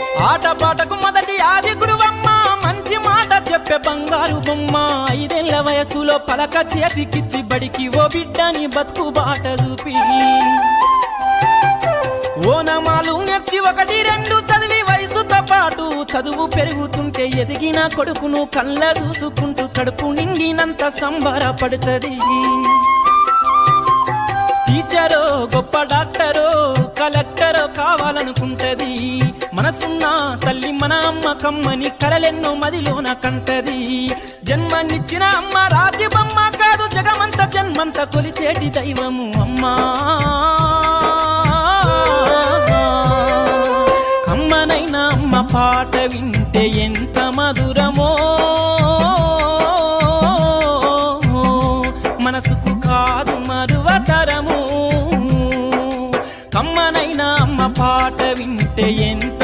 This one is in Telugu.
ఆటపాటకు మొదటి ఆది గురువమ్మ మంచి మాట చెప్పే బంగారు బొమ్మ. ఐదేళ్ళ వయసులో పలక చేతికిచ్చి బడికి ఓ బిడ్డని బతుకు బాట చూపి. ఓనమాలు నేర్చి ఒకటి రెండు చదివి వయసుతో పాటు చదువు పెరుగుతుంటే ఎదిగిన కొడుకును కళ్ళ చూసుకుంటూ కడుపు నిండినంత సంబరపడుతుంది. కావాలనుకుంటది. మనసున్న తల్లి మన అమ్మ కమ్మని కలలెన్నో మదిలోన కంటది. జన్మనిచ్చిన అమ్మ రాజ్యబమ్మ కాదు జగమంత జన్మంత కొలిచేటి దైవము అమ్మా. కమ్మనైన అమ్మ పాట వింటే ఎంత మధురమో. మనసుకు కాదు మరువతరము కమ్మనైనా పాట వింటే ఎంత